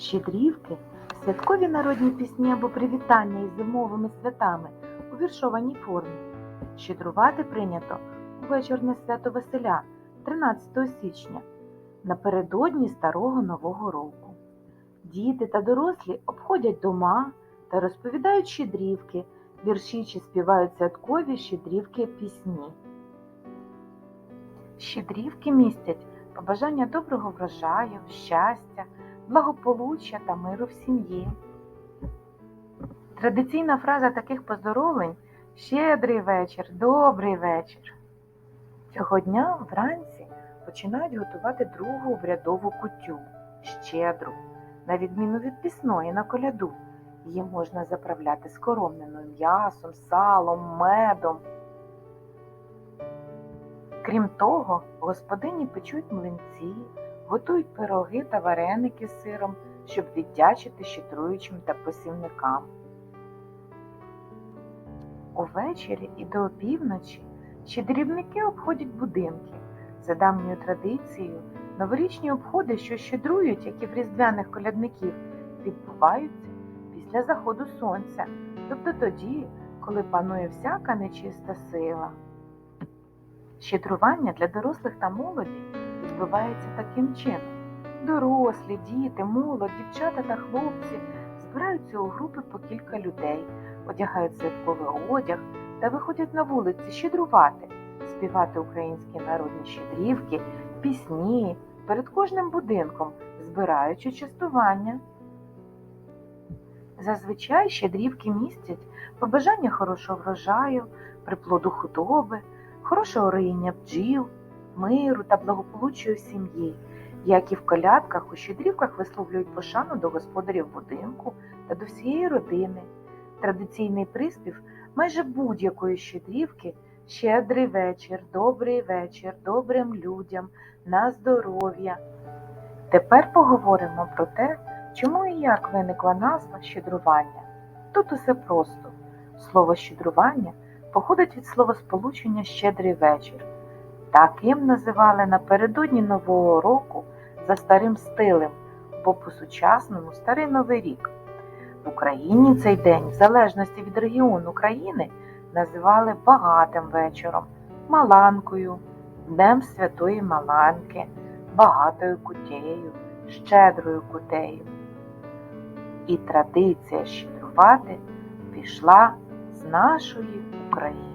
Щедрівки святкові народні пісні або привітання із зимовими святами у віршованій формі. Щедрувати прийнято у вечірне свято Василя 13 січня напередодні Старого Нового року. Діти та дорослі обходять дома та розповідають щедрівки, вірші чи співають святкові щедрівки пісні. Щедрівки містять побажання доброго врожаю, щастя, благополуччя та миру в сім'ї. Традиційна фраза таких поздоровлень щедрий вечір, добрий вечір. Цього дня вранці починають готувати другу обрядову кутю щедру. На відміну від пісної на коляду, її можна заправляти скоромленим м'ясом, салом, медом. Крім того, господині печуть млинці, готують пироги та вареники з сиром, щоб віддячити щедруючим та посівникам. Увечері і до опівночі щедрівники обходять будинки. За давньою традицією, новорічні обходи, що щедрують, як і в різдвяних колядників, відбуваються після заходу сонця, тобто тоді, коли панує всяка нечиста сила. Щедрування для дорослих та молоді відбувається таким чином. Дорослі, діти, молодь, дівчата та хлопці збираються у групи по кілька людей, одягають святковий одяг та виходять на вулиці щедрувати, співати українські народні щедрівки, пісні перед кожним будинком, збираючи частування. Зазвичай щедрівки містять побажання хорошого врожаю, приплоду худоби, хорошого роїння бджіл, миру та благополуччя у сім'ї. Як і в колядках, у щедрівках висловлюють пошану до господарів будинку та до всієї родини. Традиційний приспів майже будь-якої щедрівки щедрий вечір, добрий вечір, добрим людям, на здоров'я. Тепер поговоримо про те, чому і як виникла назва щедрування. Тут усе просто. Слово щедрування походить від словосполучення щедрий вечір. Таким називали напередодні Нового року за старим стилем, бо по-сучасному старий Новий рік. В Україні цей день, в залежності від регіону країни, називали багатим вечором, маланкою, Днем Святої Маланки, багатою кутею, щедрою кутею. І традиція щедрувати пішла з нашої України.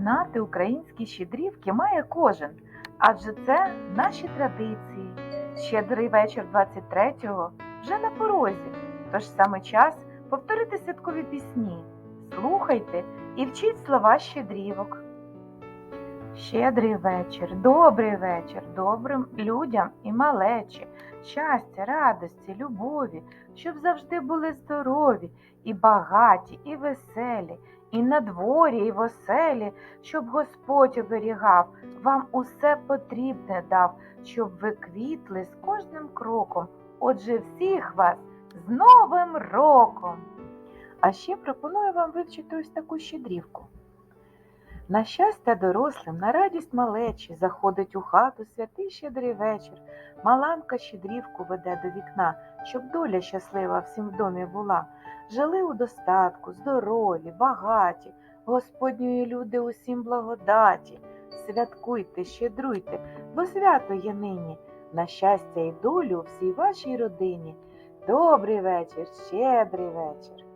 Знати українські щедрівки має кожен, адже це наші традиції. Щедрий вечір 23-го вже на порозі, тож саме час повторити святкові пісні. Слухайте і вчіть слова щедрівок. Щедрий вечір, добрий вечір, добрим людям і малечі, щастя, радості, любові, щоб завжди були здорові, і багаті, і веселі, і на дворі, і в оселі, щоб Господь оберігав, вам усе потрібне дав, щоб ви квітли з кожним кроком. Отже, всіх вас з Новим роком! А ще пропоную вам вивчити ось таку щедрівку. На щастя дорослим, на радість малечі, заходить у хату святий щедрий вечір. Маланка щедрівку веде до вікна, щоб доля щаслива всім в домі була. Жили у достатку, здорові, багаті, Господньої люди усім благодаті. Святкуйте, щедруйте, бо свято є нині, на щастя і долю всій вашій родині. Добрий вечір, щедрий вечір.